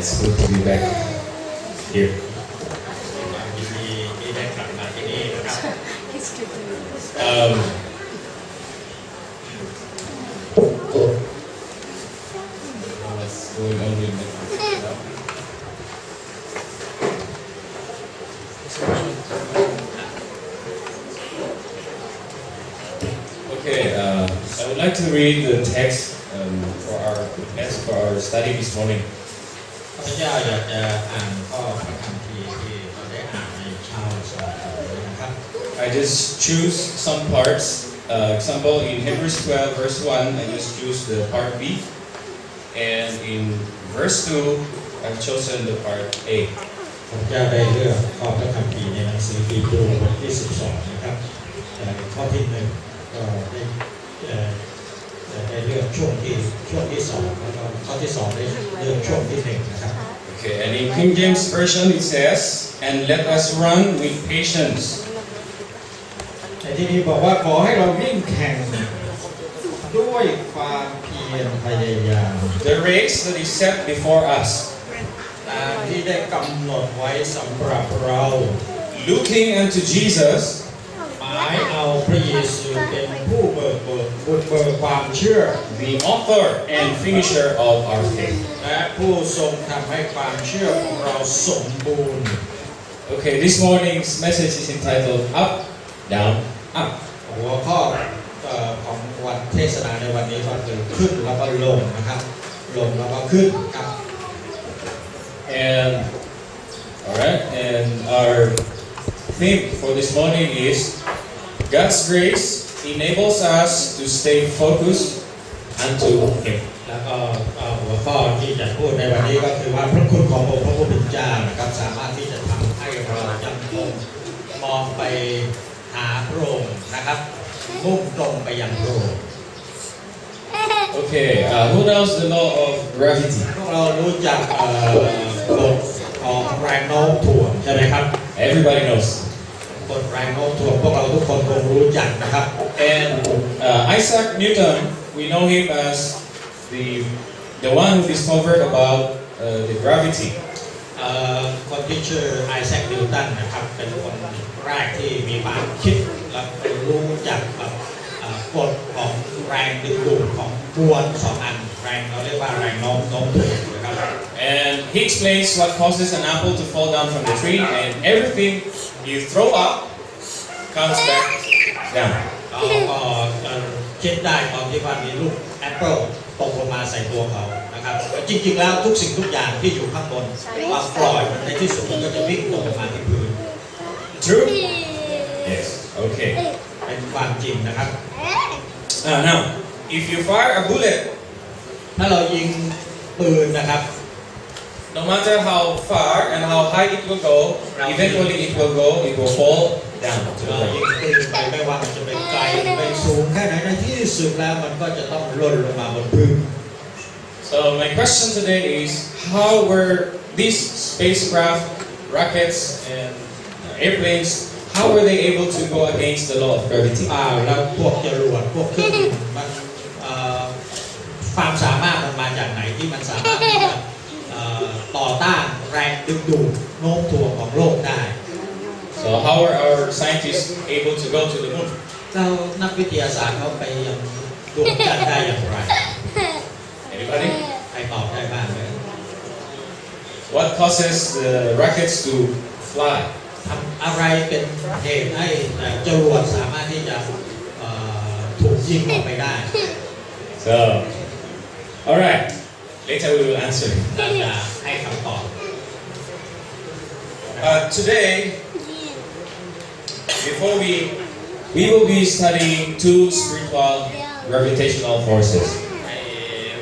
it's good to be back here. ยินดีที่ได้กลับมาที่นี่นะครับ Um, what's going on with the Okay, uh, I would like to read the text um, for our text for our study this morning. ข้าพเจ้าอยากจะอ่านข้อพระคัมภีร์ที่เราได้อ่านในเช้าสอนนี้นะครับ I just choose some parts. Uh, example, in Hebrews 12, verse 1, I just choose the part B. And in verse 2, I've chosen the part A. ผมจะได้เลือกข้อพระคัมภีร์ในหนังสือฟีบรูบทที่ 12 นะครับเอ่อข้อที่หนึ่งก็ได้ เอ่อเอ่อได้เลือกช่วงที่ช่วงที่สองแล้วก็ข้อที่สองได้เลือกช่วงที่หนึ่งนะครับ Okay, and in King James Version, it says, And let us run with patience ในที่นี้บอกว่าขอให้เราวิ่งแข่งด้วยความเพียรพยายาม the race that is set before us, ตามที่ได้กำหนดไว้สำหรับเรา looking unto Jesus, หมายเอาพระเยซูเป็นผู้ เบิกเบิกบุญเบิกความเชื่อ the author and finisher of our faith. และผู้ทรงทำให้ความเชื่อของเราสมบูรณ์ Okay, this morning's message is entitled Up, Down, Up. หัวข้อเอ่อของวันเทศนาในวันนี้ก็คือขึ้นแล้วก็ลงนะครับ ลงแล้วก็ขึ้นครับ And all right, and our theme for this morning is God's grace enables us to stay focused unto Him. แล้วก็เอ่อหัวข้อที่จะพูดในวันนี้ก็คือว่าพระคุณขององค์พระผู้เป็นเจ้านะครับสามารถที่จะทำให้เรายังคงมองไปหาพระองค์นะครับมุ่งตรงไปยังพระองค์ Okay, uh, who knows the law of gravity? พวกเรารู้จักเอ่อกฎของแรงโน้มถ่วงใช่ไหมครับ Everybody knows. กฎแรงโน้มถ่วงพวกเราทุกคนคงรู้จักนะครับ And uh, Isaac Newton, we know him as the the one who discovered about uh, the gravity. เอ่อคนที่ชื่อไอแซคนิวตันนะครับเป็นคนแรกที่มีความคิดและรู้จักแบบเอ่อกฎของแรงดึงดูดของกวนสองอันแรงเราเรียกว่าแรงโน้มโน้มถ่วงนะครับ And he explains what causes an apple to fall down from the tree, and everything you throw up comes back down. เขาก็เอ่อคิดได้ตอนที่ว่ามีลูกแอปเปิลตกลงมาใส่ตัวเขานะครับจริงๆแล้วทุกสิ่งทุกอย่างที่อยู่ข้างบนว่าปล่อยมันในที่สุดมันก็จะวิ่งตกลงมาที่พื้น True? Yes. Okay. เป็นความจริงนะครับ Uh, now, if you fire a bullet, ถ้าเรายิงปืนนะครับ no matter how far and how high it will go, eventually it will go, it will fall down to เรา the ยิง ground. ปืนไปไม่ว่ามันจะเป็นไกลหรือเป็นสูงแค่ไหนในที่สุดแล้วมันก็จะต้องหล่นลงมาบนพื้น So my question today is, how were these spacecraft, rockets, and uh, airplanes, how were they able to go against the law of gravity? อ่าแล้วพวกจรวดพวกเครื่องบินมันเอ่อความสามารถมันมา แรงดึงดูดโน้มถ่วงของโลกได้ So how are our scientists able to go to the moon? เรานักวิทยาศาสตร์เขาไปยังดวงจันทร์ได้อย่างไร Anybody? ใครตอบได้บ้างไหม What causes the rockets to fly? ทำอะไรเป็นเหตุให้เอ่อจรวดสามารถที่จะเอ่อถูกยิงออกไปได้ So, all right. Later we will answer. เราจะให้คำตอบ Uh, today, before we we will be studying two spiritual gravitational forces. ใน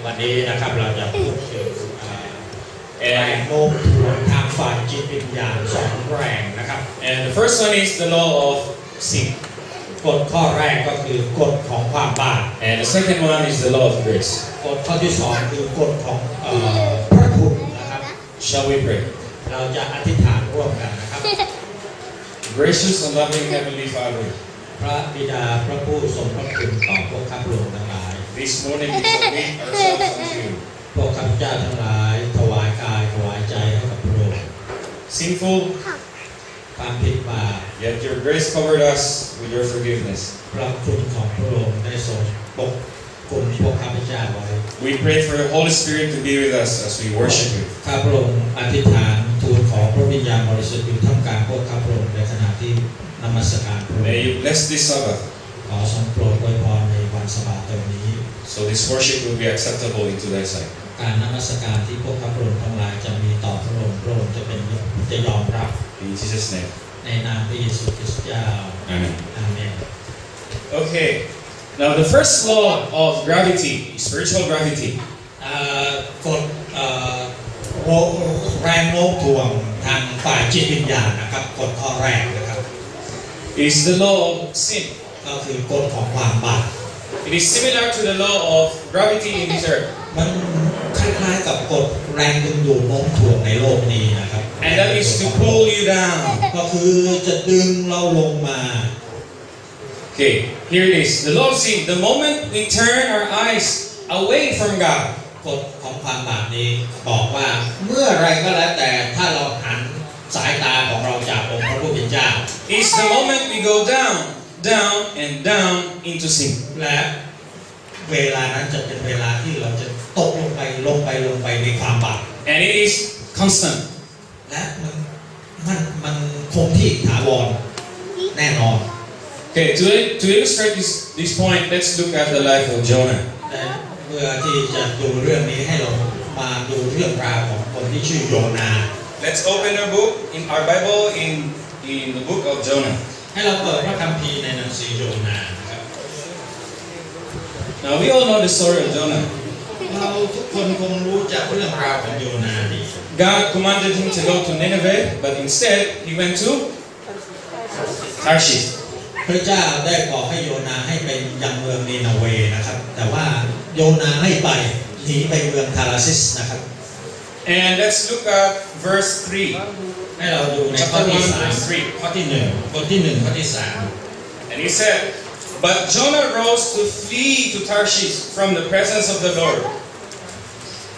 วันนี้นะครับเราจะพูดถึงเอ่อแรง And, โน้มถ่วงทางฝ่ายจิตวิญญาณสองแรงนะครับ and the first one is the law of sin. กฎข้อแรกก็คือกฎของความบาป And the second one is the law of grace. กฎข้อที่สองคือกฎของเอ่อพระคุณนะครับ Shall we pray? เราจะอธิษฐาน ร่วมกันนะครับ Gracious and loving Heavenly Father, พระบิดาพระผู้ทรงพระคุณต่อพวกข้าพระองค์ทั้งหลาย this morning we submit ourselves unto you. พวกข้าพเจ้าทั้งหลาย ถวายกายถวาย sinful, ความผิดบาป yet your grace covered us with your forgiveness. พระคุณของพระองค์ได้ทรงปกกลุ่มพวกข้าพเจ้าไว้ We pray for the Holy Spirit to be with us as we worship you. ข้าพระองค์อธิษฐานทูลขอ พระวิญญาณบริสุทธิ์อยู่ท่ามกลางพวกข้าพระองค์ในขณะที่นมัสการพระอง May ค์ you bless this Sabbath ขอทรงโปรดอวยพรในวันสบาตรงนี้ so this worship will be acceptable into thy sight. การนมัสการที่พวกข้าพระองค์ทั้งหลายจะมีต่อพระองค์พระองค์จะเป็นจะยอมรับ In Jesus' name. ในนามพระเยซูคริสต์เจ้า Amen. อาเมน Okay. Now the first law of gravity, spiritual gravity, เอ่อกฎเอ่อโรแรงโน้มถ่วงทาง ฝ่ายจิตวิญญาณนะครับกฎข้อแรกนะครับ is the law of sin. ก็คือกฎของความบาป It is similar to the law of gravity in this earth. มันคล้ายๆกับกฎแรงดึงดูดโน้มถ่วงในโลกนี้นะครับ And that is to pull you down. ก็คือจะดึงเราลงมา Okay, here it is. The law of sin. The moment we turn our eyes away from God, กฎของความบาปนี้บอกว่าเมื่อไรก็แล้วแต่ถ้าเราหัน สายตาของเราจากองค์พระผู้เป็นเจ้า is the moment we go down, down, and down into sin. และเวลานั้นจะเป็นเวลาที่เราจะตกลงไปลงไปลงไปในความบาป And it is constant. และมันมันมันคงที่ถาวรแน่นอน Okay, to, to illustrate this, this point, let's look at the life of Jonah. และเพื่อที่จะดูเรื่องนี้ให้เรามาดูเรื่องราวของคนที่ชื่อโยนา Let's open our book in our Bible in, in the book of Jonah. ให้เราเปิดพระคัมภีร์ในหนังสือโยนานะครับ Now we all know the story of Jonah. เราทุกคนคงรู้จักเรื่องราวของโยนาดี God commanded him to go to Nineveh, but instead he went to Tarshish. พระเจ้าได้บอกให้โยนาให้ไปยังเมืองนีนาเวนะครับ แต่ว่าโยนาไม่ไปหนีไปเมืองทาราซิสนะครับ And let's look at verse 3. ให้เราดูในข้อ Chapter ที่ 1, สาม verse 3. ข้อที่หนึ่งบทที่หนึ่งข้อที่สาม And he said, But Jonah rose to flee to Tarshish from the presence of the Lord.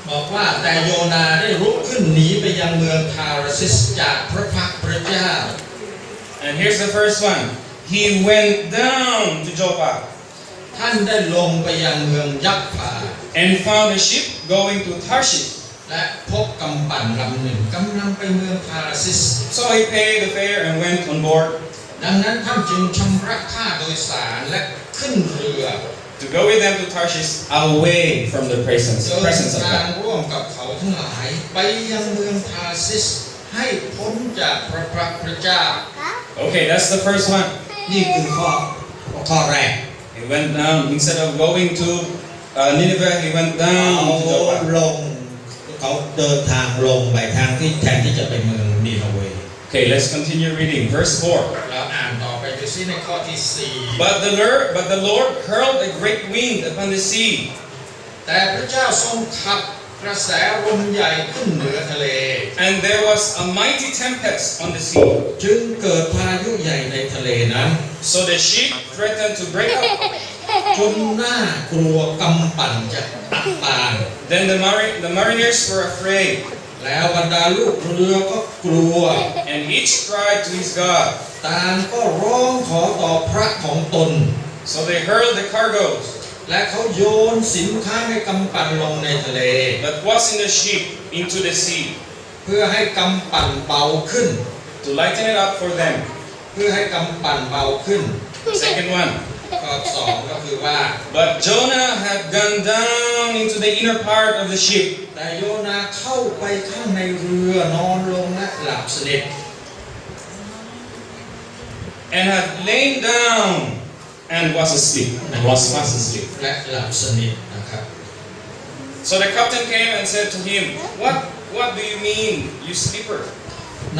บอกว่าแต่โยนาได้ลุกขึ้นหนีไปยังเมืองทาราซิสจากพระพักตร์พระเจ้า And here's the first one. He went down to Joppa ท่านได้ลงไปยังเมืองยักษ์ผา and found a ship going to Tarshish. และพบกำปั่นลำหนึ่งกำลังไปเมืองทาราซิส So he paid the fare and went on board ดังนั้นท่านจึงชำระค่าโดยสารและขึ้นเรือ to go with them to Tarshish away from the presence, เดิน presence of ทาง God. ร่วมกับเขาทั้งหลายไปยังเมืองทาราซิสให้พ้นจากพระพักตร์พระเจ้า Okay, that's the first one. นี่คือข้อข้อแรก He went down, instead of going to uh, Nineveh, he went เขา down to Joppa. ลง เขาเดินทางลงไปทางที่แทนที่จะไปเมืองนีนาเว Okay, let's continue reading. Verse 4. เราอ่านต่อไปดูซิในข้อที่สี่ But the Lord, but the Lord hurled a great wind upon the sea, แต่พระเจ้าทรงขับกระแสลมใหญ่ขึ้นเหนือทะเล and there was a mighty tempest on the sea. จึงเกิดพายุใหญ่ในทะเลนั้น So the ship threatened to break up. จนน่ากลัวกำปั่นจะอับปาง Then the, mari- the mariners were afraid, แล้วบรรดาลูกเรือก็กลัว and each cried to his God. ต่างก็ร้องขอต่อพระของตน So they hurled the cargoes และเขาโยนสินค้าในกำปั่นลงในทะเล that was in the ship into the sea เพื่อให้กำปั่นเบาขึ้น to lighten it up for them. เพื่อให้กำปั่นเบาขึ้น Second one. ข้อสองก็คือว่า But Jonah had gone down into the inner part of the ship แต่โยนาเข้าไปข้างในเรือนอนลงและหลับสนิท and had lain down and was asleep. And was fast asleep. และหลับสนิทนะครับ So the captain came and said to him, What what do you mean, you sleeper?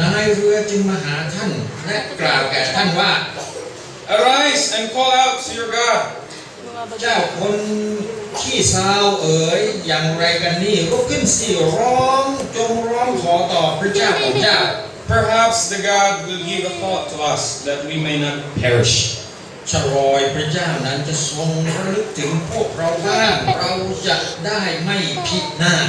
นายเรือจึงมาหาท่าน และกล่าวแก่ท่านว่า Arise and call out to your God. เจ้าคนขี้เศร้าเอ๋ยอย่างไรกันนี่ลุกขึ้นสิร้องจงร้องขอต่อพระเจ้าของเจ้า Perhaps the God will give a thought to us that we may not perish. ชรอยพระเจ้านั้นจะทรงระลึกถึงพวกเราบ้างเราจะได้ไม่พินาศ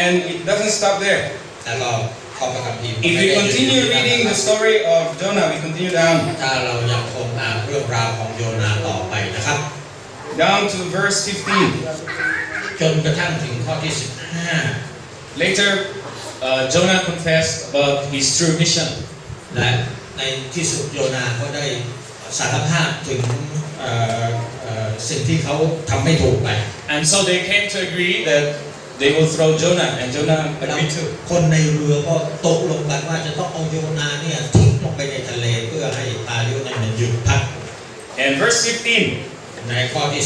And it doesn't stop there. แต่ก็ ข้อพระคัมภีร์ If we continue reading the story of Jonah, we continue down, ถ้าเรายังคงอ่านเรื่องราวของโยนาต่อไปนะครับ down to verse 15. จนกระทั่งถึงข้อที่ Later, uh, Jonah confessed about his true mission. 15และในที่สุดโยนาก็ได้สารภาพถึงเอ่อเอ่อสิ่งที่เขาทำไม่ถูกไป And so they came to agree that they will throw Jonah, and Jonah แล้ว agreed to. คนในเรือก็ตกลงกันว่าจะต้องเอาโยนาเนี่ยทิ้งลงไปในทะเลเพื่อให้พายุนั้นมันหยุดพัด And verse 15. ในข้อที่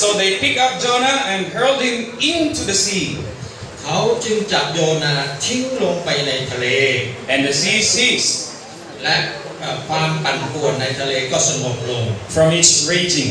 So they picked up Jonah and hurled him into the sea, 15เขาจึงจับโยนาทิ้งลงไปในทะเล and the sea ceased และเอ่อความปั่นป่วนในทะเลก็สงบลง from its raging.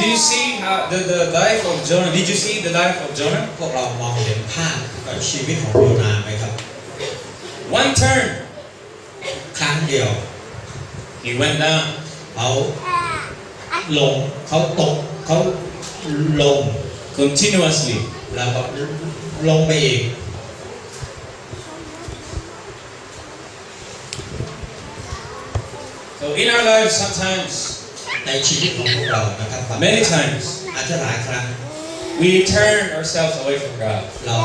do you see how the, the life of Jonah? Did you see the life of Jonah? พวกเรามองเห็นภาพกับชีวิตของโยนาไหมครับ One turn, ครั้งเดียว he went down. เขาลงเขาตกเขาลง continuously. แล้วก็ลงไปอีก So in our lives, sometimes, ในชีวิตของพวกเรานะครับบาง many times, อาจจะหลายครั้ง we turn ourselves away from God. เรา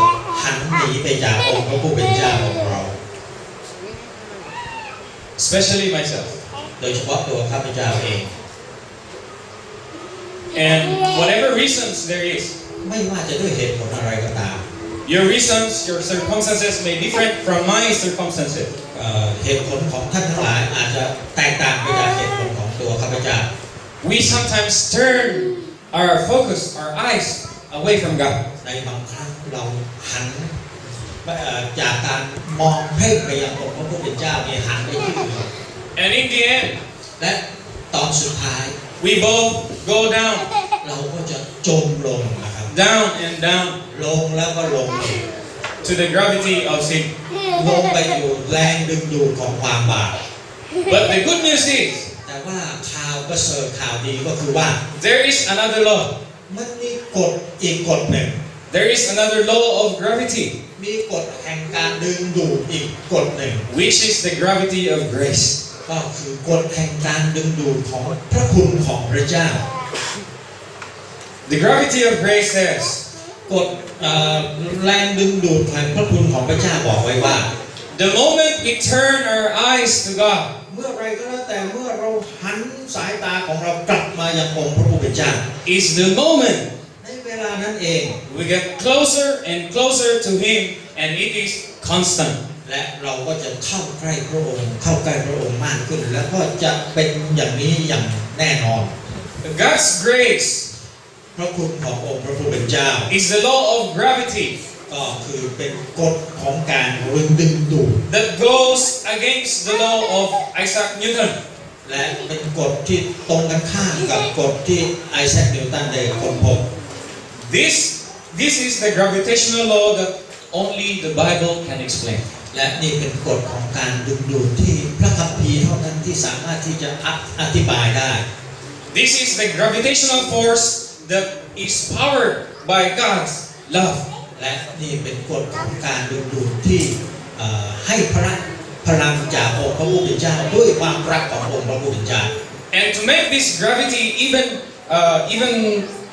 หันหนีไปจากองค์พระผู้เป็นเจ้าของเรา Especially myself. โดยเฉพาะตัวข้าพเจ้าเอง And whatever reasons there is, ไม่ว่าจะด้วยเหตุผลอะไรก็ตาม your reasons, your circumstances may differ from my circumstances. เอ่อเหตุผลของท่านทั้งหลายอาจจะแต We sometimes turn our focus, our eyes away from God. ในบางครั้งเราหันเอ่อจากการมองเพ่งไปยังองค์พระผู้เป็นเจ้าเนี่ยหันไปที่อื่น And in the end, และตอนสุดท้าย we both go down, เราก็จะจมลงนะครับ down and down ลงแล้วก็ลงอีก to the gravity of sin. ลงไปอยู่แรงดึงดูดของความบาป But the good news is, แต่ ว่าข่าวประเสริฐข่าวดีก็คือว่า there is another law. มันมีกฎอีกกฎหนึ่ง There is another law of gravity, มีกฎแห่งการดึงดูดอีกกฎหนึ่ง which is the gravity of grace. ก็คือกฎแห่งการดึงดูดของพระคุณของพระเจ้า The gravity of grace says, กฎเอ่อแรงดึงดูดแห่งพระคุณของพระเจ้าบอกไว้ว่า the moment we turn our eyes to God, เมื่อไรก็แล้วแต่เมื่อเราหัน สายตาของเรากลับมายังองค์พระผู้เป็นเจ้า is the moment ในเวลานั้นเอง we get closer and closer to Him, and it is constant. และเราก็จะเข้าใกล้พระองค์ เข้าใกล้พระองค์มากขึ้น แล้วก็จะเป็นอย่างนี้อย่างแน่นอน God's grace พระคุณขององค์พระผู้เป็นเจ้า is the law of gravity ก็คือเป็นกฎของการรึงดึงดูด that goes against the law of Isaac Newton. และเป็นกฎที่ตรงกันข้ามกับกฎที่ไอแซคนิวตันได้ค้นพบ This, this is the gravitational law that only the Bible can explain. และนี่เป็นกฎของการดึงดูดที่พระคัมภีร์เท่านั้นที่สามารถที่จะอธิบายได้ This is the gravitational force that is powered by God's love. และนี่เป็นกฎของการดึงดูดที่เอ่อให้พระ พลังจากองค์พระผู้เป็นเจ้าด้วยความรักขององค์พระผู้เป็นเจ้า And to make this gravity even, uh, even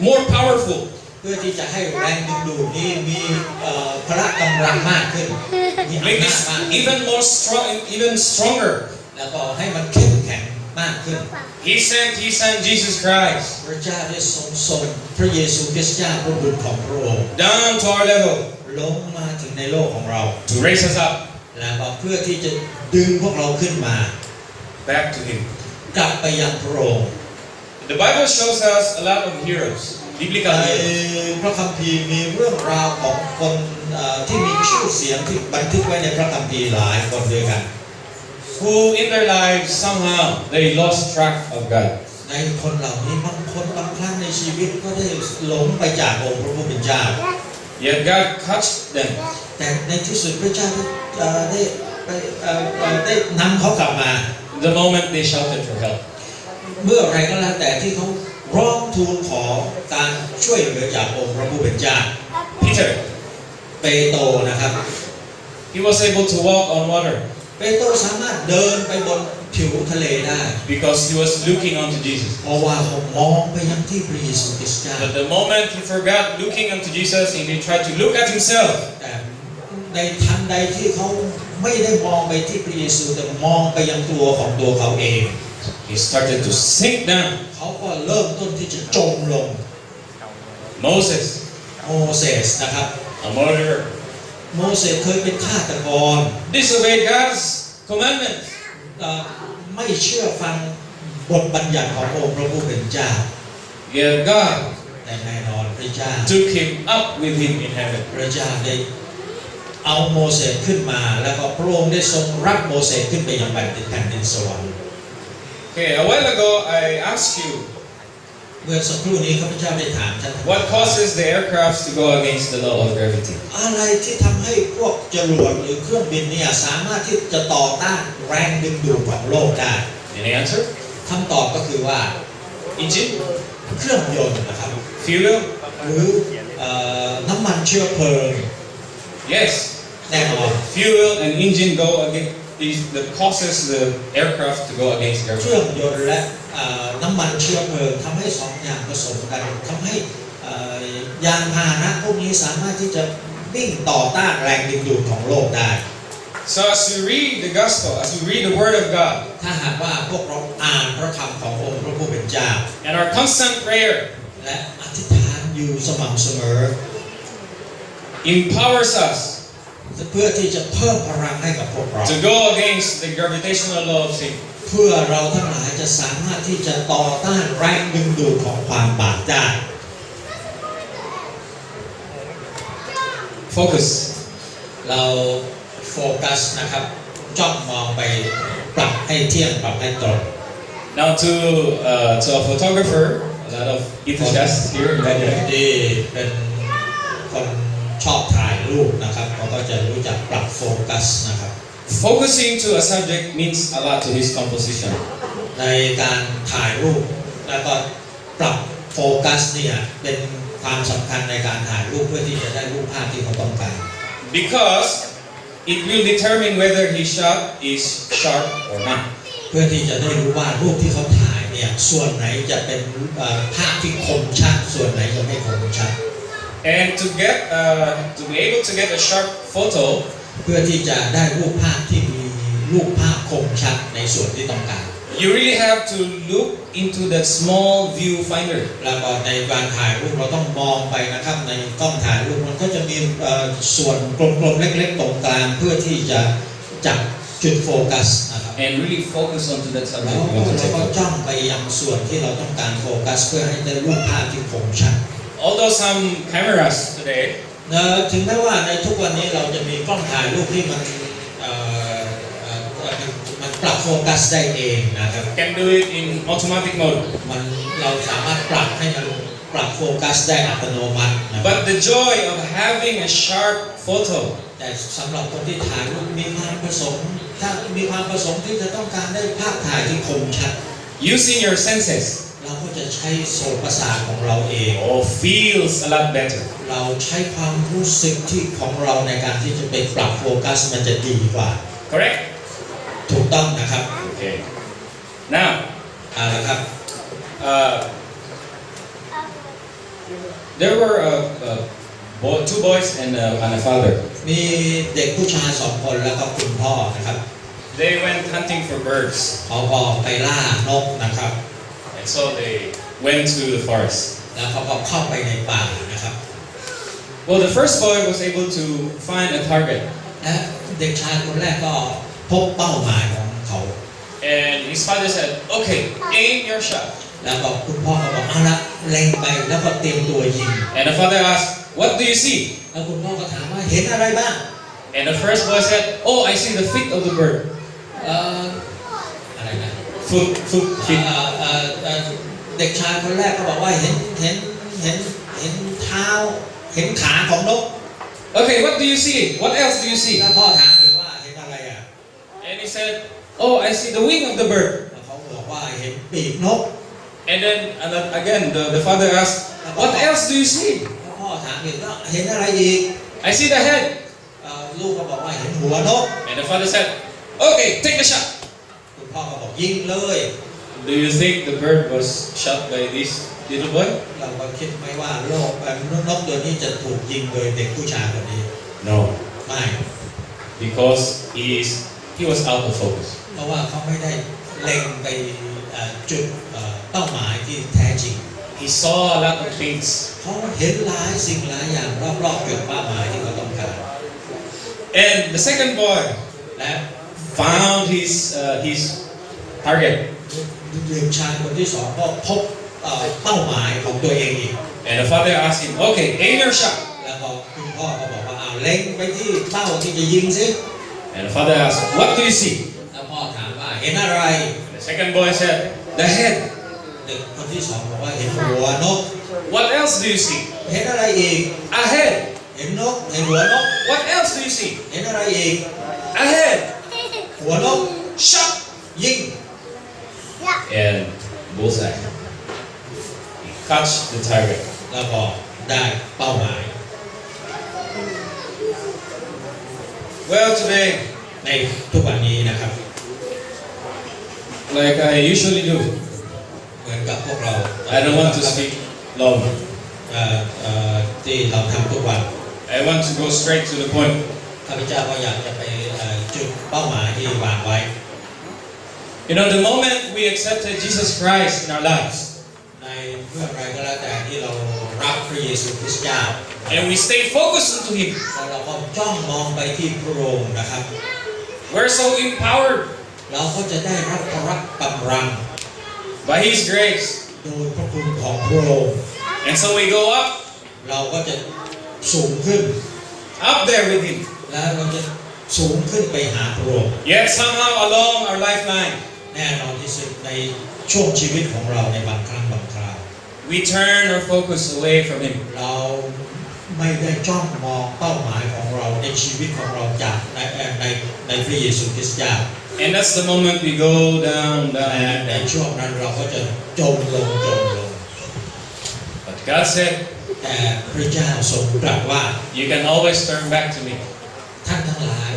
more powerful, เพื่อที่จะให้แรงดึงดูดนี้มีเอ่อพละกำลังมากขึ้นมี make อำนาจ this มากขึ้น even more strong, even stronger, แล้วก็ให้มันเข้มแข็งมากขึ้น He sent His Son Jesus Christ พระเจ้าได้ทรงส่งพระเยซูคริสต์เจ้าพระบุตรของพระองค์ down to our level ลงมาถึงในโลกของเรา to raise us up แล้วก็เพื่อที่จะดึงพวกเราขึ้นมา back to Him. กลับไปยังพระองค์ The Bible shows us a lot of heroes, ใน biblical heroes. พระคัมภีร์มีเรื่องราวของคนเอ่อที่มีชื่อเสียงที่บันทึกไว้ในพระคัมภีร์หลายคนด้วยกัน who in their lives somehow they lost track of God. ในในคนเหล่านี้บางคนบางครั้งในชีวิตก็ได้หลงไปจากองค์พระผู้เป็นเจ้า Yet God touched them แต่ในที่สุดพระเจ้าได้เอ่อได้ไปเอ่อเอ่อได้นำเขากลับมา the moment they shouted for help. เมื่อไรก็แล้วแต่ที่เขาร้องทูลขอการช่วยเหลือจากองค์พระผู้เป็นเจ้า Peter, เปโตรนะครับ he was able to walk on water เปโตรสามารถเดินไปบนผิวทะเลได้ because he was looking onto Jesus. เพราะว่าเขามองไปยังที่พระเยซูคริสต์เจ้า But the moment he forgot looking unto Jesus and he tried to look at himself, แต่ในทันใดที่เขาไม่ได้มองไปที่พระเยซูแต่มองไปยังตัวของตัวเขาเอง he started to sink down. เขาก็เริ่มต้นที่จะจมลง Moses, โมเสสนะครับ a murderer, โมเสสเคยเป็นฆาตกร disobeyed God's commandments. เอ่อไม่เชื่อฟังบทบัญญัติขององค์พระผู้เป็นเจ้า Yet God แต่แน่นอนพระเจ้า took him up with him in heaven. พระเจ้าได้เอาโมเสสขึ้นมา แล้วก็พระองค์ได้ทรงรับโมเสสขึ้นไปยังแผ่นดินแผ่นดินสวรรค์ Okay, a while ago I asked you เมื่อสักครู่นี้ข้าพเจ้าได้ถามท่าน what causes the aircraft to go against the law of gravity. อะไรที่ทำให้พวกจรวดหรือเครื่องบินเนี่ยสามารถที่จะต่อต้านแรงดึงดูดของโลกได้ Any answer? คำตอบก็คือว่า Engine, เครื่องยนต์นะครับ fuel. หรือเอ่อน้ำมันเชื้อเพลิง Yes, แน่นอน fuel and engine go against is that causes the aircraft to go against เครื่อ gravity. งยนต์และเอ่อน้ำมันเชื้อเพลิงทำให้สองอย่างผสมกันทำให้เอ่อยานพาหนะพวกนี้สามารถที่จะวิ่งต่อต้านแรงดึงดูดของโลกได้ So as we read the gospel, as we read the word of God, ถ้าหากว่าพวกเราอ่านพระคำขององค์พระผู้เป็นเจ้า and our constant prayer และอธิษฐานอยู่สม่ำเสมอ empowers us เพื่อที่จะเพิ่มพลังให้กับพวกเรา to go against the gravitational law of sin. เพื่อเราทั้งหลายจะสามารถที่จะต่อต้านแรงดึงดูดของความบาปได้ Focus. เราโฟกัสนะครับจ้องมองไปปรับให้เที่ยงปรับให้ตรง Now to uh, to a photographer, a lot of enthusiasts here. ที่เป็นคน ชอบถ่ายรูปนะครับเขาก็จะรู้จักปรับโฟกัสนะครับ Focusing to a subject means a lot to his composition. ในการถ่ายรูปแล้วก็ปรับโฟกัสเนี่ยเป็นความสำคัญในการถ่ายรูปเพื่อที่จะได้รูปภาพที่เขาต้องการ Because it will determine whether his shot is sharp or not. เพื่อที่จะได้รู้ว่ารูปที่เขาถ่ายเนี่ยส่วนไหนจะเป็นเอ่อภาพที่คมชัดส่วนไหนจะไม่คมชัด And to get uh, to be able to get a sharp photo, เพื่อที่จะได้รูปภาพที่มีรูปภาพคมชัดในส่วนที่ต้องการ you really have to look into that small viewfinder. แล้วก็ในการถ่ายรูปเราต้องมองไปนะครับในกล้องถ่ายรูปมันก็จะมีเอ่อส่วนกลมๆเล็กๆตรงกลางเพื่อที่จะจับจุดโฟกัสนะครับ And really focus onto that แล้ subject ว you want to เรา take. ก็จ้องไปยังส่วนที่เราต้องการโฟกัส เพื่อให้ได้รูปภาพที่คมชัด Although some cameras today เอ่อถึงแม้ว่าในทุกวันนี้เราจะมีกล้องถ่ายรูปที่มันเอ่อเอ่อมันปรับโฟกัสได้เองนะครับ can do it in automatic mode. มันเราสามารถปรับให้มันปรับโฟกัสได้อัตโนมัตินะครับ But the joy of having a sharp photo แต่สำหรับคนที่ถ่ายรูปมีความประสงค์ถ้ามีความประสงค์ที่จะต้องการได้ภาพถ่ายที่คมชัด using your senses เราก็จะใช้โสตประสาทของเราเอง oh, feels a lot better. เราใช้ความรู้สึกที่ของเราในการที่จะไปปรับโฟกัสมันจะดีกว่า Correct? ถูกต้องนะครับ Okay. Now, เอาละครับ uh, there were uh, uh, boy, two boys and, uh, and a father. มีเด็กผู้ชายสองคนแล้วก็คุณพ่อนะครับ They went hunting for birds, เขาก็ไปล่านกนะครับ and so they went to the forest. แล้วเขาก็เข้าไปในป่านะครับ Well, the first boy was able to find a target, และเด็กชายคนแรกก็พบเป้าหมายของเขา and his father said, "Okay, aim your shot." แล้วก็คุณพ่อก็บอกเอาละเล็งไปแล้วก็เตรียมตัวยิง And the father asked, "What do you see?" แล้วคุณพ่อก็ถามว่าเห็นอะไรบ้าง And the first boy said, "Oh, I see the feet of the bird. เอ่อ อะไรนะ Foot, foot, เอ่ feet. อเอ่อเอ่อ เด็กชายคนแรกก็บอกว่าเห็นเห็นเห็นเห็นเท้า เห็นขาของนก Okay, what do you see? What else do you see? แล้วพ่อถามอีกว่าเห็นอะไรอ่ะ And he said, Oh, I see the wing of the bird. แล้วเขาบอกว่าเห็นปีกนก And then and then again, the, the father asked, What else do you see? แล้วพ่อถามอีกว่าเห็นอะไรอีก I see the head. เอ่อลูกก็บอกว่าเห็นหัวนก And the father said, Okay, take the shot. คุณพ่อก็บอกยิงเลย Do you think the bird was shot by this little boy? เราก็คิดไหมว่าโลกเอ่อนกตัวนี้จะถูกยิงโดยเด็กผู้ชายคนนี้ No, ไม่ because he is he was out of focus. เพราะว่าเขาไม่ได้เล็งไปเอ่อจุดเอ่อเป้าหมายที่แท้จริง He saw a lot of things. เขาเห็นหลายสิ่งหลายอย่างรอบๆจุดเป้าหมายที่เขาต้องการ And the second boy และ found his uh, his target. เด็กชายคนที่สองก็พบเอ่อเป้าหมายของตัวเองอีก And the father asked him, Okay, aim your shot. แล้วก็คุณพ่อก็บอกว่าเอาวเล็งไปที่เป้าที่จะยิงสิ And the father asked, What do you see? แล้วพ่อถามว่าเห็นอะไร And the second boy said, The head. เด็กคนที่สองบอกว่าเห็นหัวนก What else do you see? เห็นอะไรอีก A head. เห็นนกเห็นหัวนก What else do you see? เห็นอะไรอีก A head. หัวนก Shot. ยิง And bullseye. He catch the target. แล้วก็ได้เป้าหมาย Well, today, ในทุกวันนี้นะครับ like I usually do, เหมือนกับพวกเรา I don't want to speak long. เอ่อเอ่อที่เราทำทุกวัน I want to go straight to the point. ข้าพเจ้าก็อยากจะไปเอ่อจุดเป้าหมายที่วางไว้ You know, the moment we accepted Jesus Christ in our lives, and we stay focused unto Him, we're so empowered by His grace. And so we go up up there with Him Yet somehow along our lifeline แน่นอนที่สุดในช่วงชีวิตของเราในบางครั้งบางคราว we turn our focus away from Him. เราไม่ได้จ้องมองเป้าหมายของเราในชีวิตของเราจากในเอ่อในในพระเยซูคริสต์เจ้า And that's the moment we go down, และ down, ใน down. ช่วงนั้นเราก็จะจมลงจมลง But God said, แต่พระเจ้าทรงตรัสว่า You can always turn back to me. ท่านทั้งหลาย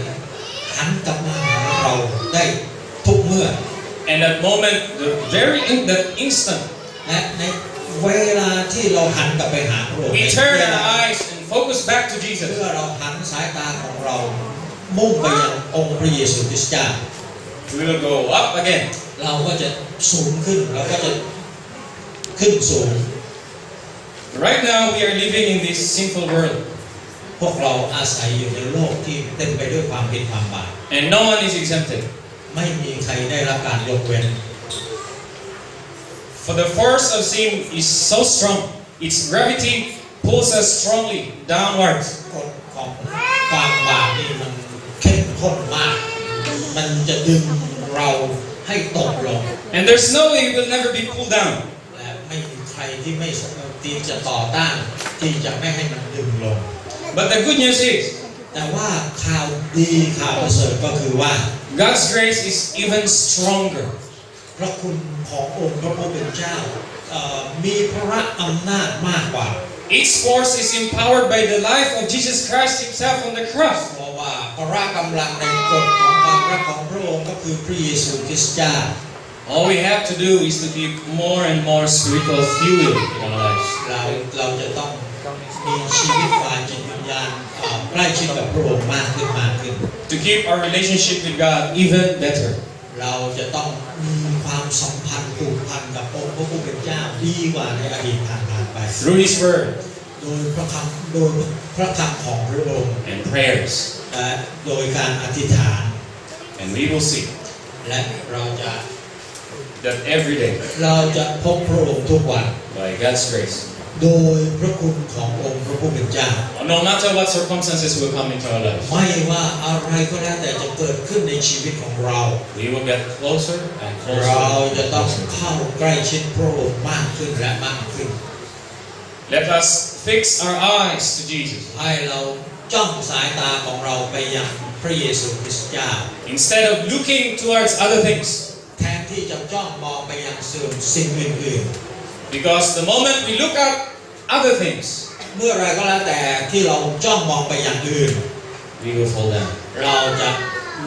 หันกลับมาหาเราได้ทุกเมื่อ And that moment, the very in, that instant, และในเวลาที่เราหันกลับไปหาพระองค์ we ใน turn เว our ลา eyes and focus back to เมื่ Jesus. อเราหันสายตาของเรามุ่งไปยังองค์พระเยซูคริสต์เจ้า We will go up again. เราก็จะสูงขึ้นเราก็จะขึ้นสูง Right now, we are living in this sinful world, พวกเราอาศัยอยู่ในโลกที่เต็มไปด้วยความผิดความบาป and no one is exempted. ไม่มีใครได้รับการยกเว้น For the force of sin is so strong, its gravity pulls us strongly downwards. กฎของความบาปนี่มันเข้มข้นมาก มันจะดึงเราให้ตกลง And there's no way we will never be pulled down. และไม่มีใครที่ไม่สามารถที่จะต่อต้านที่จะไม่ให้มันดึงลง But the good news is, แต่ว่าข่าวดีข่าวประเสริฐก็คือว่า God's grace is even stronger. พระคุณขององค์พระผู้เป็นเจ้าเอ่อมีพระอำนาจมากกว่า Its force is empowered by the life of Jesus Christ Himself on the cross. เพราะว่าพระกำลังในกฎของความรักของพระองค์ก็คือพระเยซูคริสต์เจ้า All we have to do is to give more and more spiritual fuel in our lives. เราเราจะต้องมีชีวิตฝ่ายจิตวิญญาณเอ่อใกล้ชิดกับพระองค์มากขึ้นมากขึ้น To keep our relationship with God even better. เราจะต้องมีความสัมพันธ์ผูกพันกับองค์พระผู้เป็นเจ้าดีกว่าในอดีตผ่านๆไป Through His Word โดยพระคำโดยพระคำของพระองค์ and prayers. และโดยการอธิษฐาน And we will see และเราจะ that every day, เราจะพบพระองค์ทุกวัน by God's grace, โดยพระคุณขององค์พระผู้เป็นเจ้า No matter what circumstances will come into our life, ไม่ว่าอะไรก็แล้วแต่จะเกิดขึ้นในชีวิตของเรา we will get closer and เรา closer. จะ and ต้อง closer. เข้าใกล้ชิดพระองค์มากขึ้นและมากขึ้น Let us fix our eyes to Jesus ให้เราจ้องสายตาของเราไปยังพระเยซูคริสต์เจ้า instead of looking towards other things. แทนที่จะจ้องมองไปยังสิ่งสิ่งอื่น Because the moment we look at other things, ๆเมื่อไรก็แล้วแต่ที่เราจ้องมองไปอย่างอื่น we will fall down. เราจะ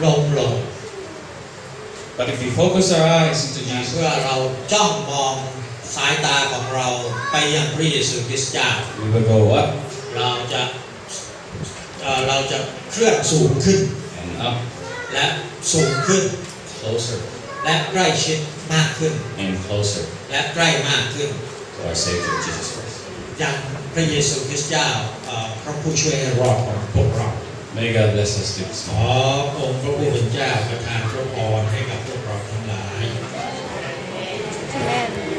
ล้มลง But if we focus our eyes into เมื่ Jesus, อเราจ้องมองสายตาของเราไปยังพระเยซูคริสต์เจ้า we will go up เราจะเอ่อเราจะเคลื่อนสูงขึ้น and up, และสูงขึ้น closer และใกล้ชิด มากขึ้น and closer และใกล้มากขึ้น to our Savior Jesus Christ. ยังพระเยซูคริสต์เจ้าเอ่อพระผู้ช่วยให้รอดของพวกเรา May God bless us this ข morning. อองค์พระผู้เป็นเจ้าประทานพระพรให้กับพวกเราทั้งหลาย Amen.